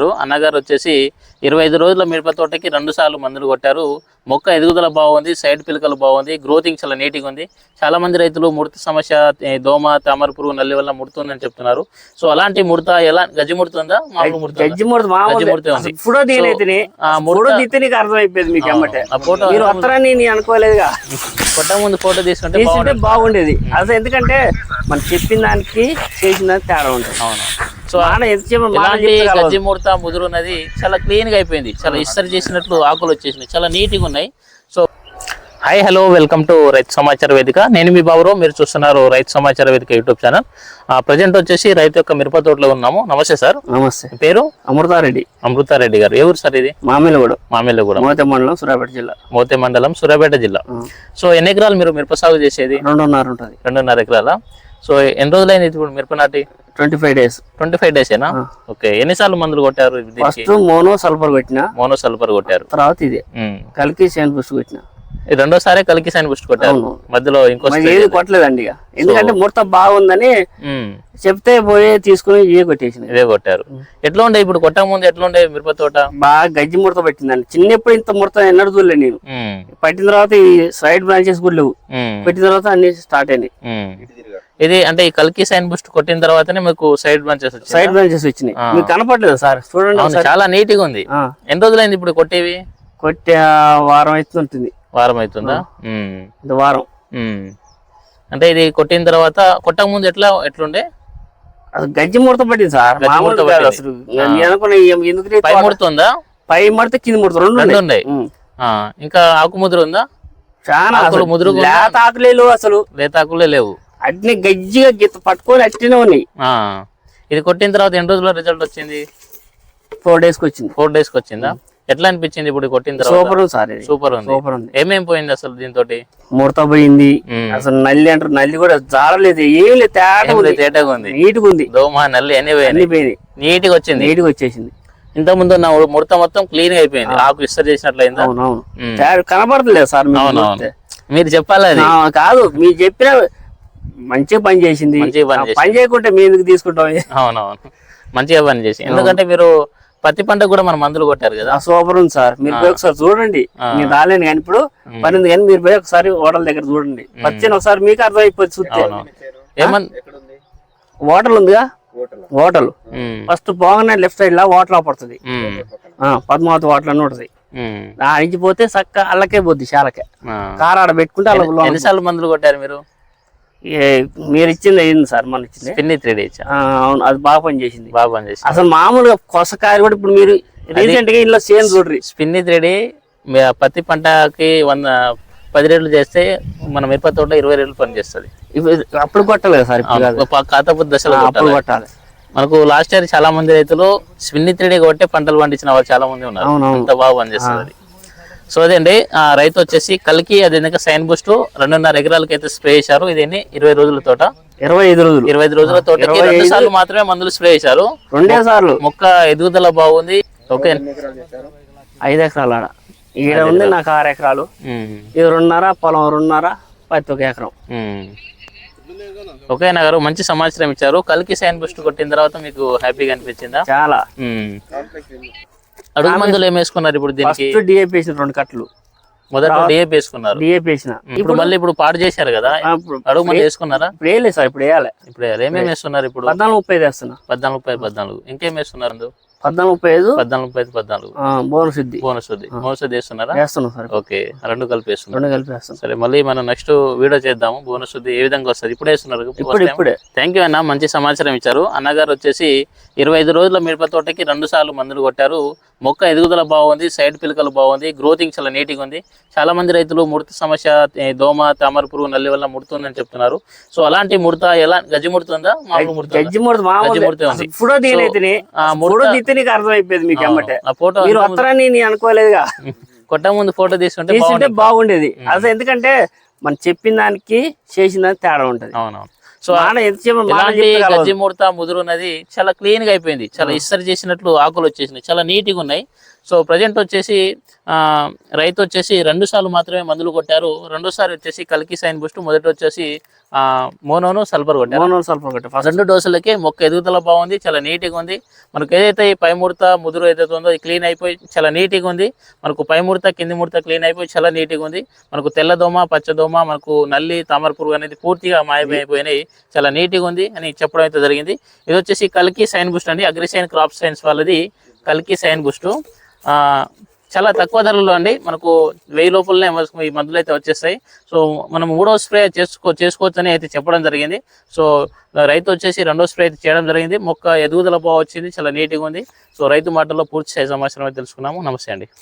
అన్నగారు వచ్చేసి ఇరవై ఐదు రోజుల మిరప తోటకి రెండు సార్లు మందులు కొట్టారు. మొక్క ఎదుగుదల బాగుంది సైడ్ పిలకలు బాగుంది గ్రోతింగ్ చాలా నీట్గా ఉంది. చాలా మంది రైతులు ముడత సమస్య దోమ తామర పురుగు నల్లి వల్ల ముడుతుందని చెప్తున్నారు. సో అలాంటి ముడత ఎలా గజ్జి ముడుతుందా? మామూలు ముడత గజ్జి ముడత గజ్జి ముడత ఉంది. మామూలు ఫోటో తీయనైతే ఆ ముడత- ఫోటో తీస్తే నీకు అర్థమైపోయింది మీకు ఎమ్మటే ఆ ఫోటో మీరు వస్తారని నేను అనుకోలేదుగా. కొట్ట ముందు ఫోటో తీసుకుంటే తీసుకుంటే బాగుంటుంది బాగుండేది. అసలు ఎందుకంటే మనం చెప్పిన దానికి చేసిన దానికి తేడా ఉంటుంది. అవును. సో ఇలాంటి చెప్తే కలవదు. గజ్జి ముడత ముదురు నది చాలా క్లీన్గా అయిపోయింది. చాలా ఇస్తరి చేసినట్లు ఆకులు వచ్చేసినాయి. చాలా నీట్గా ఉన్నాయి. So hi hello welcome to రైతు సమాచార వేదిక. నేను మీ బాబురావు మీరు చూస్తున్నారు రైతు సమాచార వేదిక యూట్యూబ్ ఛానల్ ప్రజెంట్ వచ్చేసి రైతు యొక్క మిరప తోటలో ఉన్నాము. నమస్తే సార్ నమస్తే. పేరు? అమృతారెడ్డి. అమృతారెడ్డి గారు. ఏ ఊరు సార్ ఇది? మామిలగూడ. మామిళ్ళగూడెం మోతే మండలం సూర్యాపేట జిల్లా. మోతే మండలం సూర్యాపేట జిల్లా. సో ఎన్ని ఎకరాలు మీరు మిరప సాగు చేసేది? రెండున్నర ఉంటుంది. రెండున్నర ఎకరాల? సో ఎన్ని రోజులైంది ఇప్పుడు మిరప నాటి? Twenty five days. Twenty five డేసేనా? Okay ఎన్నిసార్లు మందులు కొట్టారు ఫస్ట్ మోనో సల్ఫర్ కొట్టిన మోనో సల్ఫర్ కొట్టారు. తర్వాత ఇదే. కలికి సేన్ బుస్ట్ కొట్టిన. రెండోసారి కలికి సైన్ బుస్ట్ కొట్టారు. మధ్యలో ఇంకో ఏది కొట్టలేదండి ఇక. ఎందుకంటే ముడత బాగుందని చెప్తే పోయి తీసుకుని ఇవే కొట్టేసిన ఇదే కొట్టారు. ఎట్లా ఉండే ఇప్పుడు కొట్టక ముందు ఎట్లా ఉండే మిరప తోట? బాగా గజ్జి ముడత పట్టిందండి. చిన్నప్పుడు ఇంత ముడత ఎన్నడూ చూడలే నేను. పట్టిన తర్వాత ఈ సైడ్ బ్రాంచెస్ కూడా లేవు. పెట్టిన తర్వాత అన్ని స్టార్ట్ అయినాయి. ఇది అంటే ఈ కలికి సైన్ బుస్ట్ కొట్టిన తర్వాతనే మీకు సైడ్ బ్రాంచెస్ సైడ్ బ్రాంచెస్ వచ్చినాయి. మీకు కనపడలేదు సార్? చూడండి. చాలా నీట్గా ఉంది ఎన్ని రోజులైంది ఇప్పుడు కొట్టేవి? కొట్టే వారం అయితే ఉంటుంది వారం అవుతుందా? వారం. అంటే ఇది కొట్టిన తర్వాత కొట్టక ముందు ఎట్లా ఎట్లుండే? అది గజ్జి ముడత పట్టింది సార్. అసలు. ఎందుకు పై ముడుతుందా? పై ముడత కింద ముడత రెండు ఉన్నాయి. ఇంకా ఆకు ముదురు ఉందా? చాలా ఆకులు ఉన్నా? లేత ఆకులే లేవు అసలు. లేతాకులే లేవు. అట్నే గజ్జిగా గిత్త పట్టుకొని అట్టినే ఉన్నాయి. ఇది కొట్టిన తర్వాత ఎన్ని రోజుల్లో రిజల్ట్ వచ్చింది? ఫోర్ డేస్కి వచ్చింది. ఫోర్ డేస్కి వచ్చిందా? ఎట్లా అనిపించింది ఇప్పుడు కొట్టిన తర్వాత? సూపర్ సార్ సూపర్ ఉంది. సూపర్ ఉంది. ఏమేం పోయింది అసలు దీంతో ముడత పోయింది. అసలు నల్లి అంటారు నల్లి కూడా జారలేదు. ఏం లేదు తేడా తేటగా ఉంది. నీట్గా ఉంది. దోమ నల్లి అన్ని పోయినాయి. అన్ని పోయినాయి. నీట్గా వచ్చింది. నీట్గా వచ్చేసింది. ఇంత ముందు నా ముడత మొత్తం క్లీన్గా అయిపోయింది. ఆకు ఇస్తర్ చేసినట్లయిందా? అవునవును. కనపడతలేదు సార్ మీకు అవును అవును చూస్తే. మీరు చెప్పాలి కాదు మీరు చెప్పిన మంచిగా పని చేసింది. పని చేయకుంటే మీ ఎందుకు తీసుకుంటాం? అవునవును. మంచిగా పని చేసి. ఎందుకంటే మీరు పత్తి పంట కూడా మన మందులు కొట్టారు కదా. ఆ సూపర్ ఉంది సార్. మీరు పోయి ఒకసారి చూడండి. నేను రాలేను కానీ ఇప్పుడు పని ఉంది కానీ మీరు పోయి ఒకసారి హోటల్ దగ్గర చూడండి. పచ్చని ఒకసారి మీకు అర్థమైపోతుంది చూస్తే. అవునవును ఏమన్ హోటల్ ఉందిగా? హోటల్. ఫస్ట్ పోగానే లెఫ్ట్ సైడ్ లా హోటల్ పడుతుంది. పద్మావతి హోటల్ అని ఉంటుంది. ఆ నుంచి పోతే చక్క అల్లకే పోద్ది శాలకే. ఆ. కార్ ఆడ పెట్టుకుంటే లోన- ఎన్నిసార్లు మందులు కొట్టారు మీరు? మీరు ఇచ్చింది అయింది సార్ మన ఇచ్చింది పిన్ని త్రీ డేస్ అవును అది బాగా పని చేసింది. బాగా పని చేసి అసలు మామూలుగా కొసకాయ కూడా ఇప్పుడు మీరు రీసెంట్గా ఇంట్లో సేమ్ చూడ్రి. స్పిన్ని త్రీ పత్తి పంటకి వంద పది రేట్లు చేస్తే మన మిరప తోట ఇరవై రేట్లు పని చేస్తుంది. ఇప్పుడు అప్పుడు కొట్టలేదు సార్ కాతపు దశలో అప్పుడు కొట్టాలి. మనకు లాస్ట్ ఇయర్ చాలా మంది రైతులు స్పిన్ని త్రీ కొట్టే పంటలు పండించిన వాళ్ళు చాలా మంది ఉన్నారు. అంత బాగా పనిచేస్తుంది సో అదండి ఆ, రైతు వచ్చేసి కలికి అది విధంగా సైన్ బూస్ట్ రెండున్నర ఎకరాలకి అయితే స్ప్రే చేశారు. ఇది ఇరవై రోజుల తోట. ఇరవై ఐదు రోజులు. ఇరవై ఐదు రోజుల తోటకి రెండు సార్లు మాత్రమే మందులు స్ప్రే చేశారు. రెండే సార్లు. మొక్క ఎదుగుదల బాగుంది. ఓకే. ఐదు ఎకరాలు ఆడ. ఈడ ఉంది నాకు ఆరు ఎకరాలు. ఇది రెండున్నర పొలం రెండున్నర పత్తి ఒక ఎకరం. ఓకే గారు మంచి సమాచారం ఇచ్చారు. కలికి సైన్ బూస్ట్ కొట్టిన తర్వాత మీకు హ్యాపీగా అనిపించిందా? చాలా. అడుగు మందులు ఏం వేసుకున్నారు ఇప్పుడు దీనికి? ఫస్ట్ డిఏపి రెండు కట్టలు. మొదట డిఏపి వేసుకున్నారు. డిఏపి వేసిన. ఇప్పుడు మళ్ళీ ఇప్పుడు పాడు చేశారు కదా? అడుగు వేసుకున్నారా? ఇప్పుడు వేయలేదు సార్ ఇప్పుడు వేయాలి. ఇప్పుడు ఏమేమి వేస్తున్నారు ఇప్పుడు? పద్నాలుగు ముప్పై వేస్తున్నా. పద్నాలుగు ముప్పై పద్నాలుగు. ఇంకేం వేస్తున్నారు? పద్నాలుగు ముప్పై ఐదు పద్నాలుగు ముప్పై ఐదు పద్నాలుగు. ఆ, బోనస్ ఇద్ది బోనస్ ఉంది బోనస్ ఉంది వేస్తున్నారా? వేస్తున్నాం సార్. ఓకే. రెండు కలిపి వేస్తున్నారు రెండు కలిపి వేస్తాం సరే మళ్ళీ మనం నెక్స్ట్ వీడియో చేద్దాము. బోనస్ ఉంది ఏ విధంగా వస్తుంది? ఇప్పుడు వేస్తున్నారు ఇప్పుడు ఇప్పుడే. థ్యాంక్ యూ అన్న. మంచి సమాచారం ఇచ్చారు. అన్నగారు వచ్చేసి ఇరవై ఐదు రోజుల మిరప తోటకి రెండు సార్లు మందులు కొట్టారు. మొక్క ఎదుగుదల బాగుంది సైడ్ పిలకలు బాగుంది గ్రోతింగ్ చాలా నీట్గా ఉంది. చాలా మంది రైతులు ముడత సమస్య దోమ తామర పురుగు నల్లి వల్ల ముడుతుందని చెప్తున్నారు. సో అలాంటి ముడత ఎలా గజ్జి ముడుతుందా? మామూలు ముడత గజ్జి ముడత గజ్జి మామూలు ముడత ఉంది. ఫోటో తీయనైతే ఆ ఫోటో ముడత తీస్తే నీకు అర్థమైపోయింది మీకు ఎమ్మటే ఆ ఫోటో మీరు వస్తారని నేను అనుకోలేదుగా. కొట్ట ముందు ఫోటో తీసుకుంటే తీసుకుంటే బాగుండేది. అసలు ఎందుకంటే మనం చెప్పిన దానికి చేసిన దానికి తేడా ఉంటది. అవునవును. సో ఇలాంటి. గజ్జి ముడత ముదురు నది చాలా క్లీన్గా అయిపోయింది. చాలా ఇస్తరి చేసినట్లు ఆకులు వచ్చేసినాయి. చాలా నీట్గా ఉన్నాయి. సో ప్రజెంట్ వచ్చేసి రైతు వచ్చేసి రెండు సార్లు మాత్రమే మందులు కొట్టారు. రెండోసారి వచ్చేసి కలికి సైన్ బూస్ట్ మొదటి వచ్చేసి ఆ, మోనోను సల్ఫర్ కొట్టారు. Mono sulphur first. రెండు డోసులకి మొక్క ఎదుగుదల బాగుంది చాలా నీట్గా ఉంది. మనకు ఏదైతే ఈ పై ముడత ముదురు ఏదైతే ఉందో అది క్లీన్ అయిపోయి చాలా నీట్గా ఉంది. మనకు పై ముడత కింది ముడత క్లీన్ అయిపోయి చాలా నీట్గా ఉంది. మనకు తెల్లదోమ పచ్చదోమ మనకు నల్లి తామర పురుగు అనేది పూర్తిగా మాయమైపోయినాయి. చాలా నీట్గా ఉంది అని చెప్పడం అయితే జరిగింది. ఇది వచ్చేసి కల్కి సైన్ బూస్ట్ అండి. అగ్రిసైన్ క్రాప్ సైన్స్ వాళ్ళది కల్కి సైన్ బూస్ట్. చాలా తక్కువ ధరలో అండి. మనకు వెయ్యి లోపలనే మనకు ఈ మందులు అయితే వచ్చేస్తాయి. సో మనం మూడో స్ప్రే చేసుకో చేసుకోవచ్చని అయితే చెప్పడం జరిగింది. సో రైతు వచ్చేసి రెండో స్ప్రే అయితే చేయడం జరిగింది. మొక్క ఎదుగుదల బాగా వచ్చింది. చాలా నీట్గా ఉంది. సో రైతు మాటల్లో పూర్తి స్థాయి సమాచారం అయితే తెలుసుకున్నాము. నమస్తే అండి.